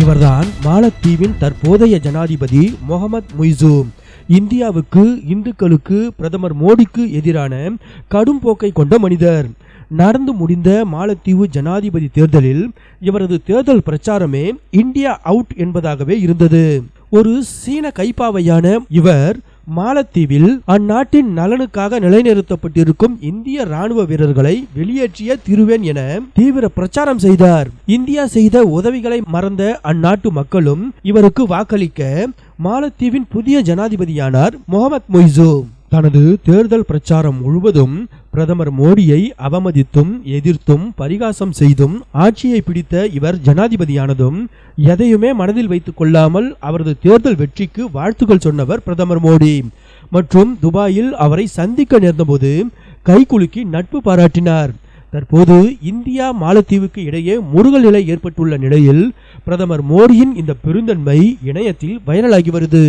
இவர்தான் மாலத்தீவின் தற்போதைய ஜனாதிபதி முகமது முய்சு இந்தியாவுக்கு இந்துக்களுக்கு பிரதமர் மோடிக்கு எதிரான கடும் போக்கை கொண்ட மனிதர். நடந்து முடிந்த மாலத்தீவு ஜனாதிபதி தேர்தலில் இவரது தேர்தல் பிரச்சாரமே இந்தியா அவுட் என்பதாகவே இருந்தது. ஒரு சீன கைப்பாவையான இவர் மாலத்தீவில் அந்நாட்டின் நலனுக்காக நிலைநிறுத்தப்பட்டிருக்கும் இந்திய ராணுவ வீரர்களை வெளியேற்றிய திருவேன் என தீவிர பிரச்சாரம் செய்தார். இந்தியா செய்த உதவிகளை மறந்த அந்நாட்டு மக்களும் இவருக்கு வாக்களிக்க மாலத்தீவின் புதிய ஜனாதிபதியானார் முகமது மொய்சு தனது தேர்தல் பிரச்சாரம் முழுவதும் பிரதமர் மோடியை அவமதித்தும் எதிர்த்தும் பரிகாசம் செய்தும் ஆட்சியை பிடித்த இவர் ஜனாதிபதியானதும் எதையுமே மனதில் வைத்துக் கொள்ளாமல் அவரது தேர்தல் வெற்றிக்கு வாழ்த்துக்கள் சொன்னவர் பிரதமர் மோடி. மற்றும் துபாயில் அவரை சந்திக்க நேர்ந்தபோது கைகுலுக்கி நட்பு பாராட்டினார். தற்போது இந்தியா மாலத்தீவுக்கு இடையே முருகல் நிலை ஏற்பட்டுள்ள நிலையில் பிரதமர் மோடியின் இந்த பெருந்தன்மை இணையத்தில் வைரலாகி வருது.